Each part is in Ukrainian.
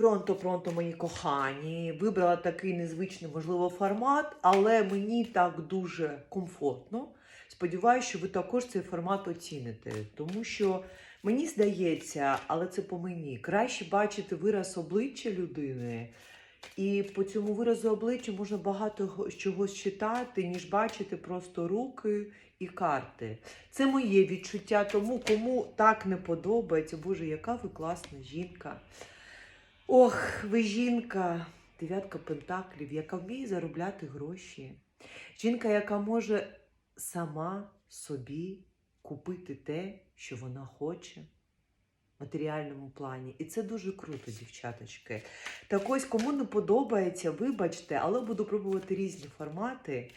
Пронто, пронто, мої кохані. Вибрала такий незвичний, можливо, формат, але мені так дуже комфортно. Сподіваюся, що ви також цей формат оціните, тому що мені здається, але це по мені, краще бачити вираз обличчя людини. І по цьому виразу обличчя можна багато го- чогось читати, ніж бачити просто руки і карти. Це моє відчуття, тому кому так не подобається, Боже, яка ви класна жінка. Ох, ви жінка, дев'ятка пентаклів, яка вміє заробляти гроші. Жінка, яка може сама собі купити те, що вона хоче в матеріальному плані. І це дуже круто, дівчаточки. Так ось, кому не подобається, вибачте, але буду пробувати різні формати.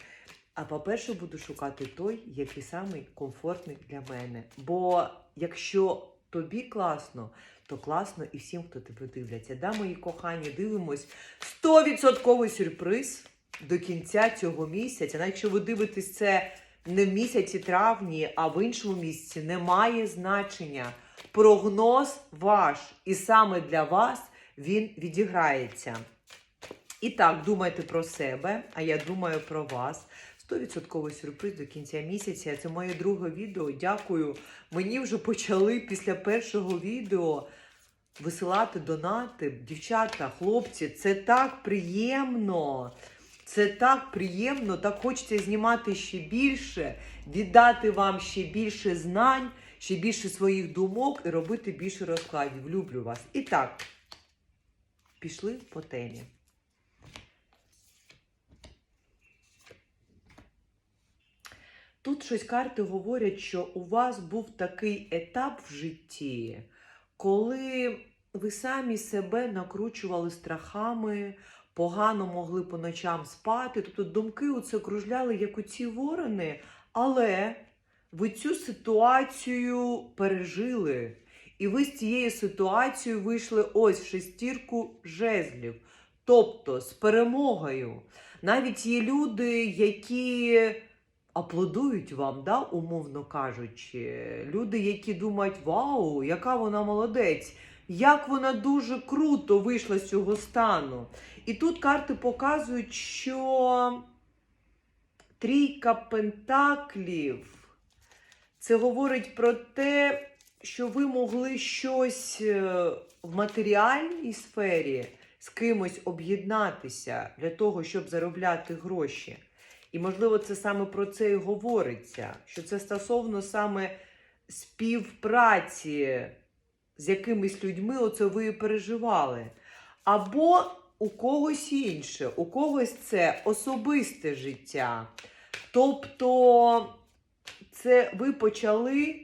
А по-перше, буду шукати той, який самий комфортний для мене. Бо якщо тобі класно, то класно і всім, хто тебе дивляться. Да, мої кохані, дивимось 100% сюрприз до кінця цього місяця. Навіть якщо ви дивитесь це не в місяці травні, а в іншому місяці, немає значення. Прогноз ваш, і саме для вас він відіграється. І так, думайте про себе, а я думаю про вас. 100% сюрприз до кінця місяця. Це моє друге відео. Дякую. Мені вже почали після першого відео висилати донати. Дівчата, хлопці, це так приємно. Це так приємно, так хочеться знімати ще більше, віддати вам ще більше знань, ще більше своїх думок і робити більше розкладів. Люблю вас. І так, пішли по темі. Тут щось карти говорять, що у вас був такий етап в житті, коли ви самі себе накручували страхами, погано могли по ночам спати. Тобто думки оце кружляли, як оці ворони, але ви цю ситуацію пережили. І ви з цією ситуацією вийшли ось в шестірку жезлів. Тобто з перемогою. Навіть є люди, які аплодують вам, да, умовно кажучи. Люди, які думають, вау, яка вона молодець, як вона дуже круто вийшла з цього стану. І тут карти показують, що трійка пентаклів це говорить про те, що ви могли щось е, в матеріальній сфері з кимось об'єднатися для того, щоб заробляти гроші. І, можливо, це саме про це і говориться, що це стосовно саме співпраці з якимись людьми, оце ви і переживали. Або у когось інше, у когось це особисте життя. Тобто, це ви почали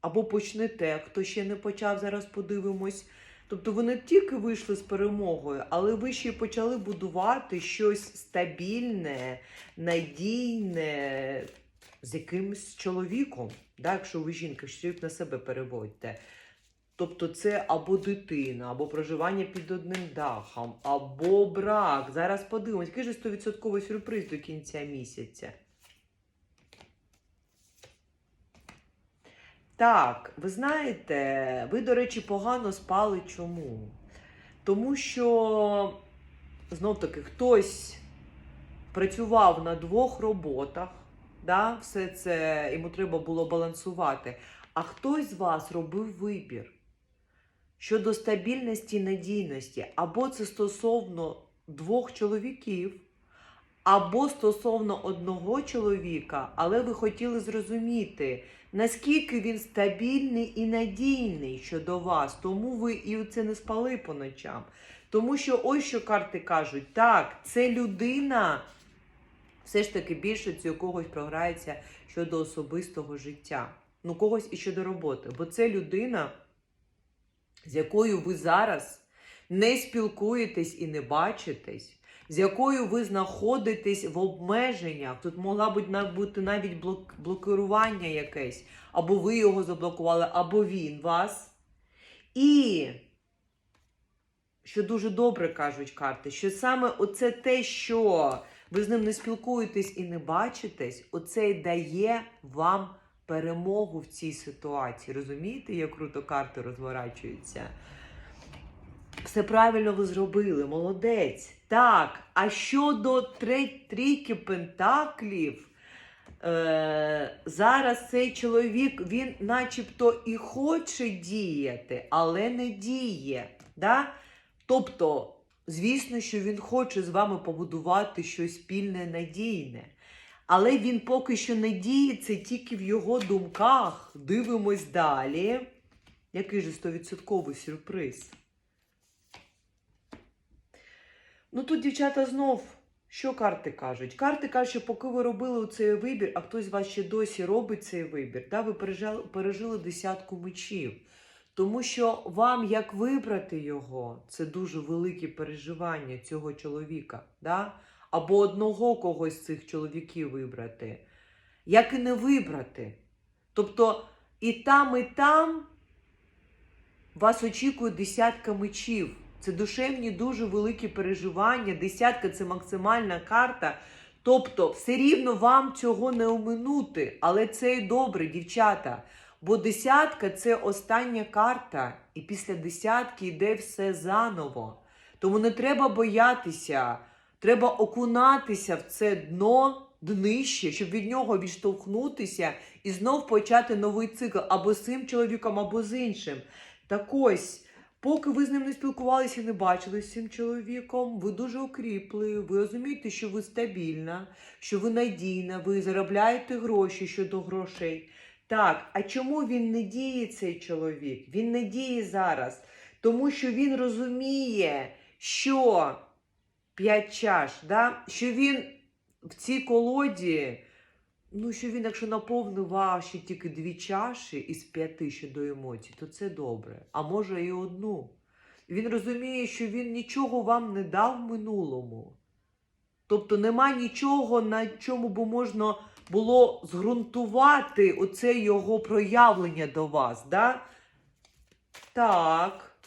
або почнете, хто ще не почав, зараз подивимось. Тобто ви не тільки вийшли з перемогою, але ви ще почали будувати щось стабільне, надійне з якимось чоловіком, да, якщо ви жінка, що на себе переводьте. Тобто це або дитина, або проживання під одним дахом, або брак. Зараз подивимось, який же 100% сюрприз до кінця місяця. Так, ви знаєте, ви, до речі, погано спали. Чому? Тому що, знов таки, хтось працював на двох роботах, да? все це йому треба було балансувати. А хтось з вас робив вибір щодо стабільності і надійності, або це стосовно двох чоловіків, або стосовно одного чоловіка, але ви хотіли зрозуміти, наскільки він стабільний і надійний щодо вас, тому ви і це не спали по ночам. Тому що ось що карти кажуть, так, це людина все ж таки більше у когось програється щодо особистого життя. Ну, когось і щодо роботи. Бо це людина, з якою ви зараз не спілкуєтесь і не бачитесь, з якою ви знаходитесь в обмеженнях. Тут могла бути навіть блок, блокирування якесь, або ви його заблокували, або він вас. І що дуже добре кажуть карти, що саме оце те, що ви з ним не спілкуєтесь і не бачитесь, оце й дає вам перемогу в цій ситуації. Розумієте, як круто карти розворачуються? Все правильно ви зробили, молодець. Так, а щодо трійки пентаклів, е, зараз цей чоловік, він начебто і хоче діяти, але не діє. Да? Тобто, звісно, що він хоче з вами побудувати щось спільне, надійне. Але він поки що не діє, це тільки в його думках. Дивимось далі. Який же 100% сюрприз? Ну тут, дівчата, знов, що карти кажуть? Карти кажуть, що поки ви робили цей вибір, а хтось з вас ще досі робить цей вибір, да, ви пережили, пережили десятку мечів. Тому що вам як вибрати його, це дуже велике переживання цього чоловіка, да? або одного когось з цих чоловіків вибрати, як і не вибрати. Тобто і там, і там вас очікує десятка мечів. Це душевні дуже великі переживання. Десятка це максимальна карта. Тобто, все рівно вам цього не оминути. Але це і добре, дівчата. Бо десятка це остання карта, і після десятки йде все заново. Тому не треба боятися, треба окунатися в це дно, днище, щоб від нього відштовхнутися і знов почати новий цикл або з цим чоловіком, або з іншим. Так ось, поки ви з ним не спілкувалися, і не бачили з цим чоловіком, ви дуже окріпли, ви розумієте, що ви стабільна, що ви надійна, ви заробляєте гроші щодо грошей. Так, а чому він не діє, цей чоловік? Він не діє зараз, тому що він розуміє, що п'ять чаш, да? що він в цій колоді, ну що він, якщо наповнив ваші тільки дві чаші із п'яти щодо емоцій, то це добре. А може і одну. Він розуміє, що він нічого вам не дав в минулому. Тобто нема нічого, на чому би можна було зґрунтувати оце його проявлення до вас, да? Так.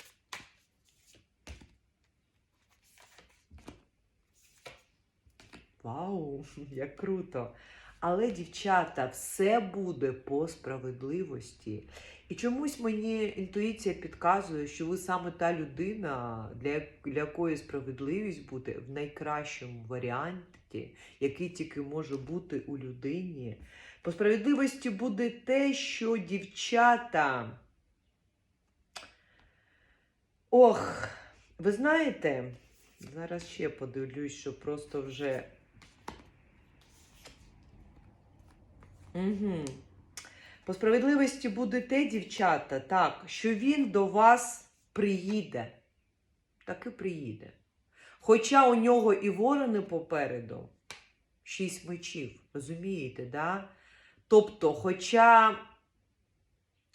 Вау, як круто. Але, дівчата, все буде по справедливості. І чомусь мені інтуїція підказує, що ви саме та людина, для, для якої справедливість буде в найкращому варіанті, який тільки може бути у людині. По справедливості буде те, що дівчата. Ох, ви знаєте, зараз ще подивлюсь, що просто вже. Угу. По справедливості буде те, дівчата, так, що він до вас приїде. Так і приїде. Хоча у нього і ворони попереду, шість мечів, розумієте, да? Тобто, хоча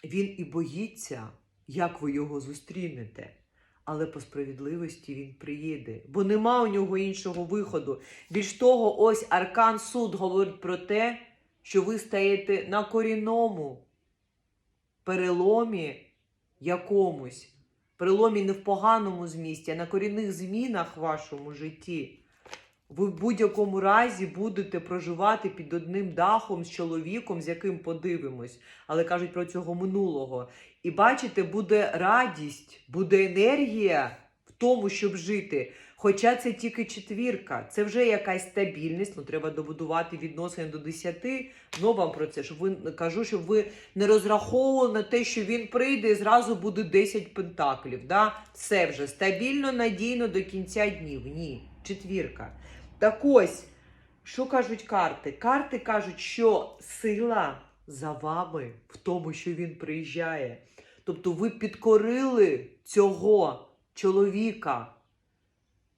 він і боїться, як ви його зустрінете, але по справедливості він приїде, бо нема у нього іншого виходу. Більш того, ось Аркан Суд говорить про те, що ви стаєте на корінному переломі якомусь, переломі не в поганому змісті, а на корінних змінах в вашому житті. Ви в будь-якому разі будете проживати під одним дахом з чоловіком, з яким подивимось, але кажуть про цього минулого. І бачите, буде радість, буде енергія в тому, щоб жити. Хоча це тільки четвірка, це вже якась стабільність, ну треба добудувати відносини до 10, ну вам про це, щоб ви кажу, щоб ви не розраховували на те, що він прийде і зразу буде 10 пентаклів. Да? Все вже стабільно, надійно до кінця днів. Ні, четвірка. Так ось, що кажуть карти? Карти кажуть, що сила за вами в тому, що він приїжджає. Тобто ви підкорили цього чоловіка.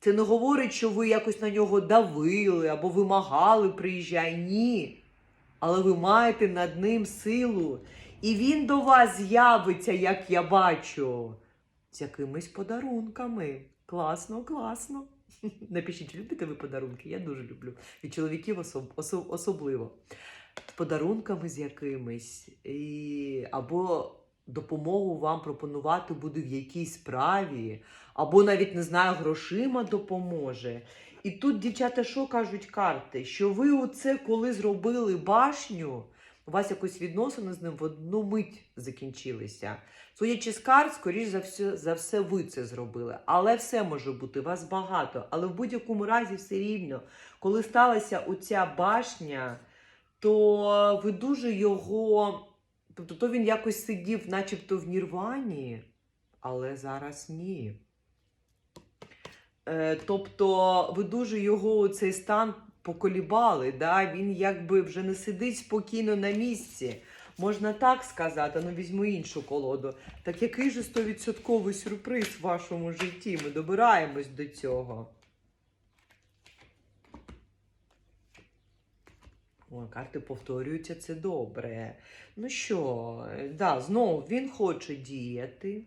Це не говорить, що ви якось на нього давили або вимагали приїжджай. Ні. Але ви маєте над ним силу. І він до вас з'явиться, як я бачу, з якимись подарунками. Класно, класно. Напишіть, любите ви подарунки? Я дуже люблю. Від чоловіків особ, особ, особливо. З подарунками з якимись. І... Або допомогу вам пропонувати буде в якійсь справі, або навіть не знаю, грошима допоможе. І тут, дівчата, що кажуть карти? Що ви оце, коли зробили башню, у вас якось відносини з ним в одну мить закінчилися. Судячи з карт, скоріш за все, за все, ви це зробили. Але все може бути, вас багато. Але в будь-якому разі все рівно, коли сталася оця башня, то ви дуже його. Тобто, то він якось сидів, начебто в Нірвані, але зараз ні. Е, тобто, ви дуже його цей стан поколібали. Да? Він якби вже не сидить спокійно на місці. Можна так сказати, ну візьму іншу колоду. Так який же 100% сюрприз в вашому житті? Ми добираємось до цього. О, карти повторюються, це добре. Ну що, е, да, знов він хоче діяти.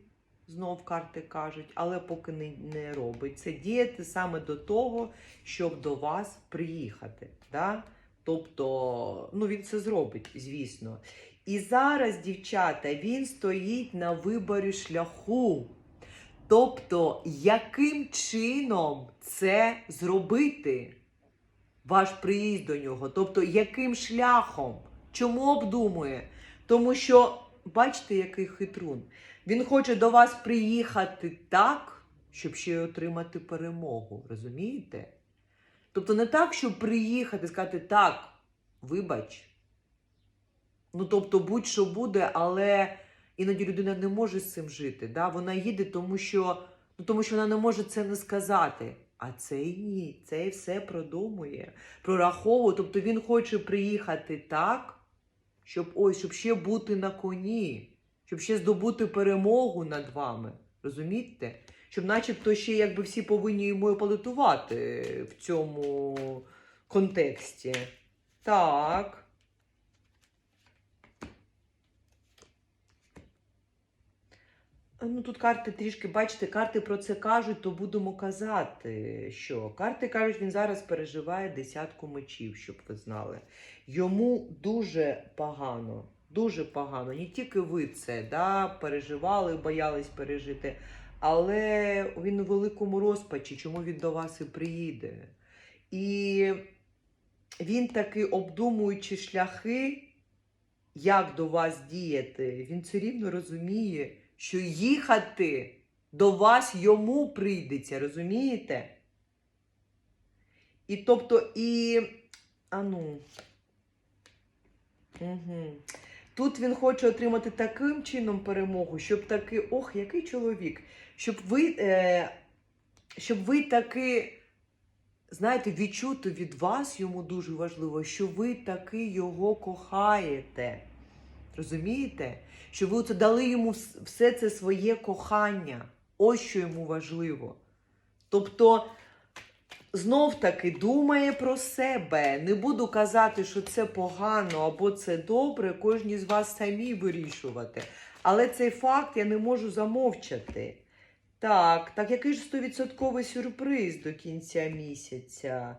Знов карти кажуть, але поки не, не робить це діяти саме до того, щоб до вас приїхати. Да? Тобто, ну він це зробить, звісно. І зараз, дівчата, він стоїть на виборі шляху. Тобто, яким чином це зробити? Ваш приїзд до нього. Тобто, яким шляхом? Чому обдумує? Тому що, бачите, який хитрун. Він хоче до вас приїхати так, щоб ще й отримати перемогу. Розумієте? Тобто не так, щоб приїхати сказати, так, вибач. Ну, тобто, будь-що буде, але іноді людина не може з цим жити. Да? Вона їде, тому що, ну, тому що вона не може це не сказати. А цей ні, цей все продумує, прораховує. Тобто він хоче приїхати так, щоб ось, щоб ще бути на коні, щоб ще здобути перемогу над вами. Розумієте? Щоб начебто ще якби всі повинні йому аплодувати в цьому контексті. Так. Ну, тут карти трішки, бачите, карти про це кажуть, то будемо казати, що карти кажуть, він зараз переживає десятку мечів, щоб ви знали. Йому дуже погано, дуже погано. Не тільки ви це да, переживали, боялись пережити, але він у великому розпачі, чому він до вас і приїде. І він таки обдумуючи шляхи, як до вас діяти, він все рівно розуміє, що їхати до вас йому прийдеться, розумієте? І тобто, і. А ну. Угу. Тут він хоче отримати таким чином перемогу, щоб таки, ох, який чоловік, щоб ви, е, щоб ви таки, знаєте, відчути від вас йому дуже важливо, що ви таки його кохаєте. Розумієте? Що ви оце дали йому все це своє кохання. Ось що йому важливо. Тобто, знов таки думає про себе. Не буду казати, що це погано або це добре, кожні з вас самі вирішувати. Але цей факт я не можу замовчати. Так, так який ж 100% сюрприз до кінця місяця?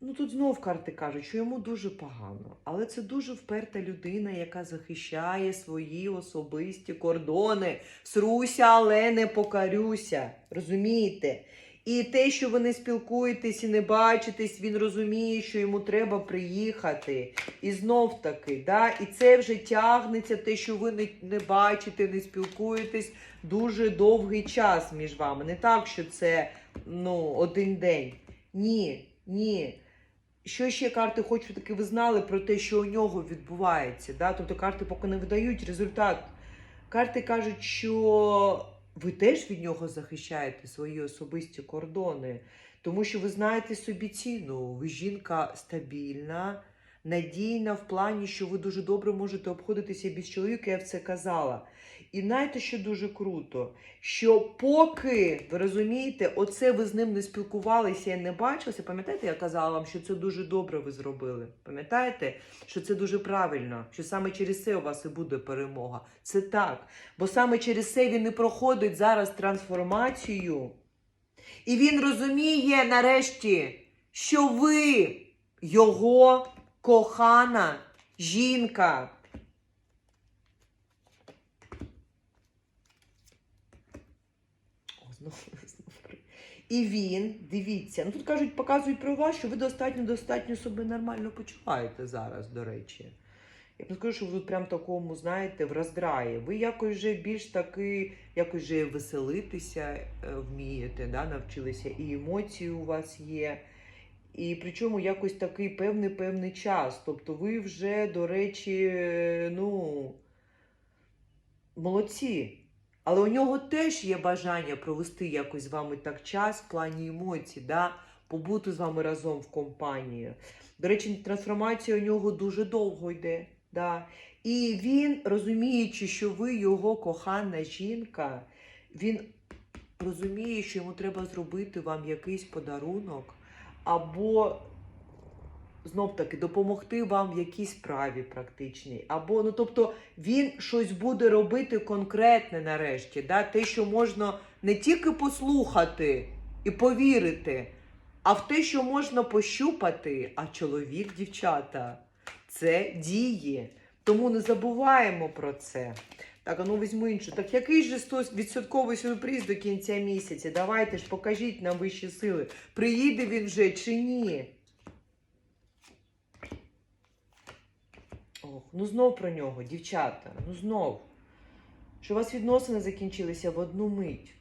Ну тут знов карти кажуть, що йому дуже погано, але це дуже вперта людина, яка захищає свої особисті кордони. Сруся, але не покарюся. Розумієте? І те, що ви не спілкуєтесь і не бачитесь, він розуміє, що йому треба приїхати. І знов таки, да? і це вже тягнеться, те, що ви не, не бачите, не спілкуєтесь дуже довгий час між вами. Не так, що це ну, один день. Ні, ні. Що ще карти хочуть таки ви знали про те, що у нього відбувається. Да? Тобто карти поки не видають результат. Карти кажуть, що ви теж від нього захищаєте свої особисті кордони, тому що ви знаєте собі ціну. Ви жінка стабільна, надійна в плані, що ви дуже добре можете обходитися без чоловіка, я в це казала. І знаєте, що дуже круто, що поки ви розумієте, оце ви з ним не спілкувалися і не бачилися, пам'ятаєте, я казала вам, що це дуже добре ви зробили. Пам'ятаєте, що це дуже правильно, що саме через це у вас і буде перемога. Це так. Бо саме через це він і проходить зараз трансформацію. І він розуміє нарешті, що ви його кохана жінка. І він, дивіться, ну тут кажуть, показують про вас, що ви достатньо достатньо себе нормально почуваєте зараз, до речі. я б не скажу, що ви тут прям такому, знаєте, в роздраї. Ви якось вже більш таки, якось вже веселитися е, вмієте, да, навчилися, і емоції у вас є. І причому якось такий певний певний час. Тобто ви вже, до речі, е, ну, молодці. Але у нього теж є бажання провести якось з вами так час в плані емоцій, да? побути з вами разом в компанії. До речі, трансформація у нього дуже довго йде. Да? І він, розуміючи, що ви його кохана жінка, він розуміє, що йому треба зробити вам якийсь подарунок, або знов таки допомогти вам в якійсь справі практичній. Або, ну тобто, він щось буде робити конкретне нарешті. Да? Те, що можна не тільки послухати і повірити, а в те, що можна пощупати, а чоловік, дівчата, це діє. Тому не забуваємо про це. Так, а ну візьму іншу. Так який же 100% сюрприз до кінця місяця? Давайте ж покажіть нам вищі сили. Приїде він вже чи ні? Ох, ну знов про нього, дівчата, ну знов. Що у вас відносини закінчилися в одну мить.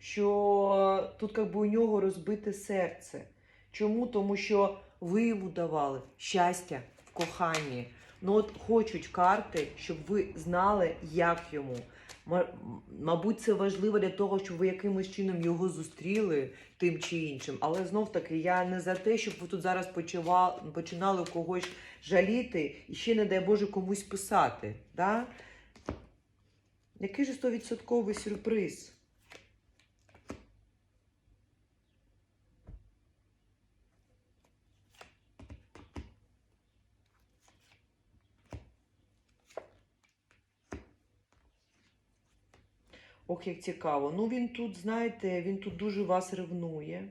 Що тут як би у нього розбите серце. Чому? Тому що ви йому давали щастя в коханні. Ну от хочуть карти, щоб ви знали, як йому. Мабуть, це важливо для того, щоб ви якимось чином його зустріли тим чи іншим. Але знов таки я не за те, щоб ви тут зараз почували, починали когось жаліти і ще, не дай Боже, комусь писати. Да? Який же 100% сюрприз? Ох, як цікаво. Ну він тут, знаєте, він тут дуже вас ревнує.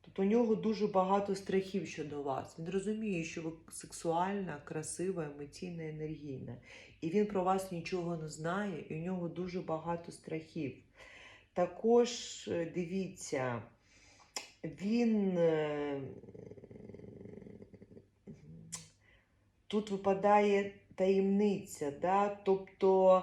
Тобто у нього дуже багато страхів щодо вас. Він розуміє, що ви сексуальна, красива, емоційна, енергійна. І він про вас нічого не знає, і у нього дуже багато страхів. Також е, дивіться, він е, тут випадає таємниця, да? тобто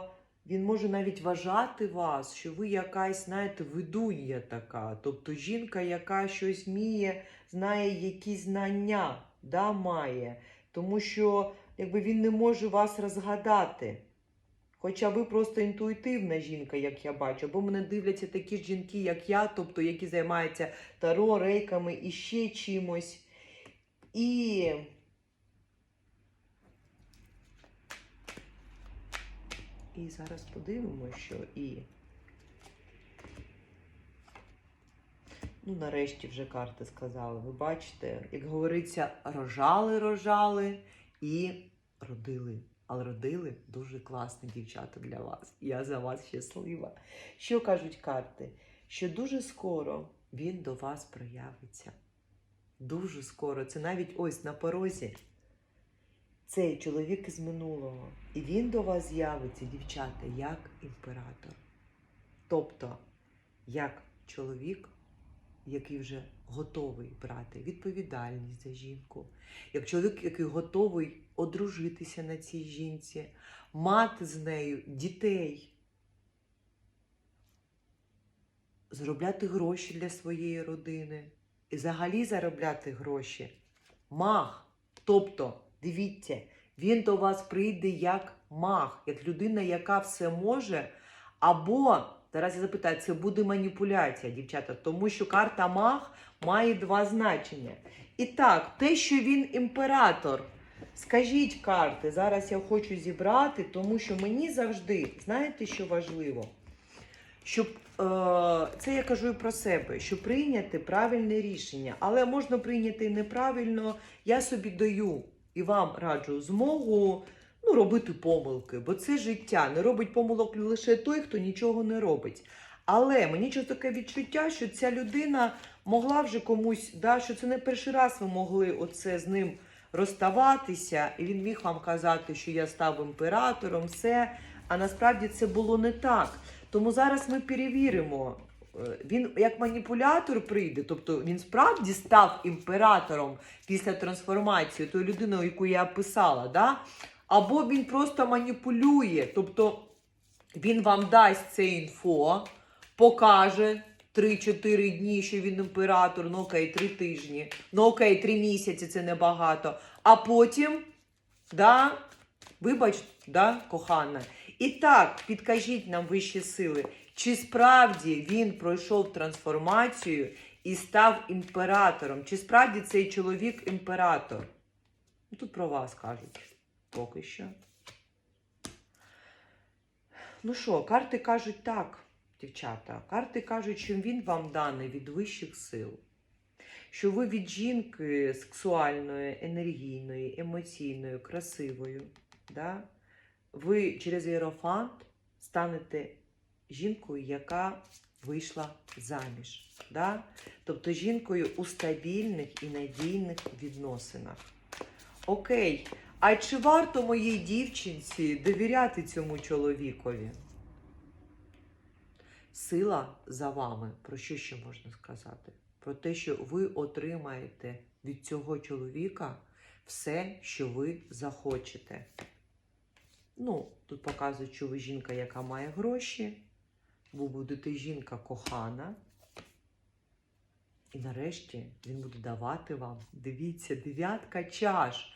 він може навіть вважати вас, що ви якась, знаєте, видунья така. Тобто жінка, яка щось вміє, знає якісь знання, да, має. Тому що якби він не може вас розгадати. Хоча ви просто інтуїтивна жінка, як я бачу, бо мене дивляться такі ж жінки, як я, тобто які займаються таро, рейками і ще чимось. І І зараз подивимося, що і. Ну, нарешті вже карти сказали. Ви бачите, як говориться, рожали, рожали і родили. Але родили дуже класні дівчата для вас. Я за вас щаслива. Що кажуть карти? Що дуже скоро він до вас проявиться. Дуже скоро. Це навіть ось на порозі цей чоловік із минулого, і він до вас з'явиться, дівчата, як імператор. Тобто, як чоловік, який вже готовий брати відповідальність за жінку, як чоловік, який готовий одружитися на цій жінці, мати з нею дітей, заробляти гроші для своєї родини і взагалі заробляти гроші. Маг. Тобто, Дивіться, він до вас прийде як маг, як людина, яка все може. Або, зараз я запитаю, це буде маніпуляція, дівчата, тому що карта маг має два значення. І так, те, що він імператор. Скажіть карти, зараз я хочу зібрати, тому що мені завжди, знаєте, що важливо? Щоб е, це я кажу і про себе, щоб прийняти правильне рішення, але можна прийняти неправильно. Я собі даю і вам раджу змогу ну, робити помилки, бо це життя. Не робить помилок лише той, хто нічого не робить. Але мені щось таке відчуття, що ця людина могла вже комусь, да, що це не перший раз ви могли оце з ним розставатися, і він міг вам казати, що я став імператором, все. А насправді це було не так. Тому зараз ми перевіримо. Е, Він як маніпулятор прийде, тобто він справді став імператором після трансформації, тою людиною, яку я описала, да? Або він просто маніпулює. Тобто він вам дасть це інфо, покаже 3-4 дні, що він імператор, ну окей, 3 тижні, ну окей, 3 місяці це небагато. А потім, да, вибач, да, кохана. І так, підкажіть нам вищі сили, чи справді він пройшов трансформацію і став імператором? Чи справді цей чоловік імператор? Ну, Тут про вас кажуть поки що. Ну що, карти кажуть так, дівчата. Карти кажуть, що він вам даний від вищих сил. Що ви від жінки сексуальної, енергійної, емоційної, красивої, да? ви через Єрофант станете жінкою, яка вийшла заміж. Да? Тобто жінкою у стабільних і надійних відносинах. Окей, а чи варто моїй дівчинці довіряти цьому чоловікові? Сила за вами. Про що ще можна сказати? Про те, що ви отримаєте від цього чоловіка все, що ви захочете. Ну, тут показують, що ви жінка, яка має гроші, ви будете жінка кохана. І нарешті він буде давати вам. Дивіться, дев'ятка чаш.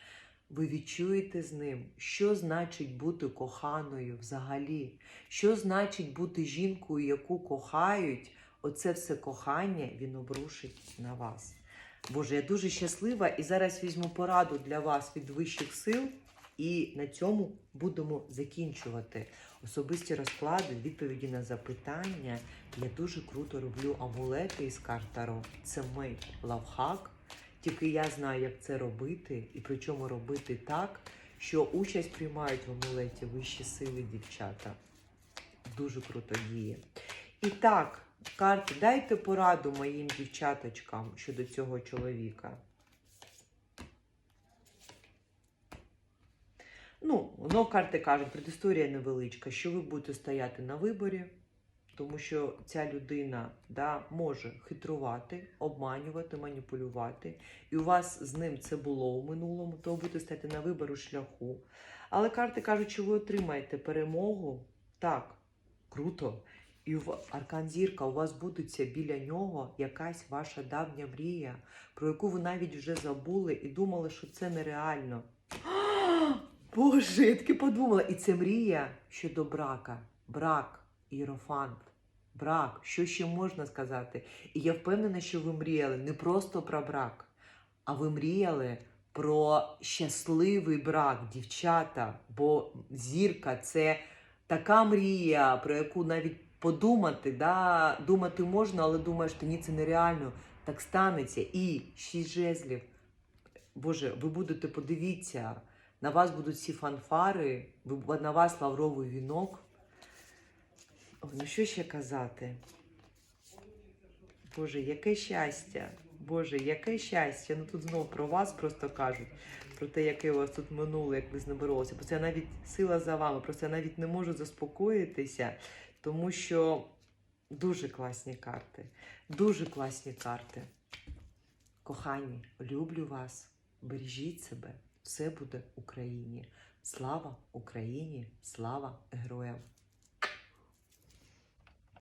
Ви відчуєте з ним, що значить бути коханою взагалі, що значить бути жінкою, яку кохають. Оце все кохання він обрушить на вас. Боже, я дуже щаслива і зараз візьму пораду для вас від вищих сил, і на цьому будемо закінчувати особисті розклади, відповіді на запитання. Я дуже круто роблю амулети із карт Таро. Це мій лавхак. Тільки я знаю, як це робити, і причому робити так, що участь приймають в амулеті вищі сили дівчата. Дуже круто діє. І так, карти, дайте пораду моїм дівчаточкам щодо цього чоловіка. Ну, ну, карти кажуть, предісторія невеличка, що ви будете стояти на виборі, тому що ця людина да, може хитрувати, обманювати, маніпулювати. І у вас з ним це було у минулому, то ви будете стати на вибору шляху. Але карти кажуть, що ви отримаєте перемогу. Так, круто. І в Аркан Зірка у вас будеться біля нього якась ваша давня мрія, про яку ви навіть вже забули і думали, що це нереально. Боже, я таки подумала. І це мрія щодо брака. Брак, іерофант, брак. Що ще можна сказати? І я впевнена, що ви мріяли не просто про брак, а ви мріяли про щасливий брак, дівчата. Бо зірка це така мрія, про яку навіть подумати, да, думати можна, але думаєш, що ні, це нереально. Так станеться. І шість жезлів. Боже, ви будете, подивіться, на вас будуть всі фанфари, на вас лавровий вінок. Ой, ну що ще казати? Боже, яке щастя! Боже, яке щастя! Ну тут знов про вас просто кажуть, про те, яке у вас тут минуле, як ви з ним боролися. Просто я навіть сила за вами, просто я навіть не можу заспокоїтися, тому що дуже класні карти. Дуже класні карти. Кохані, люблю вас. Бережіть себе. Все буде Україні. Слава Україні! Слава героям!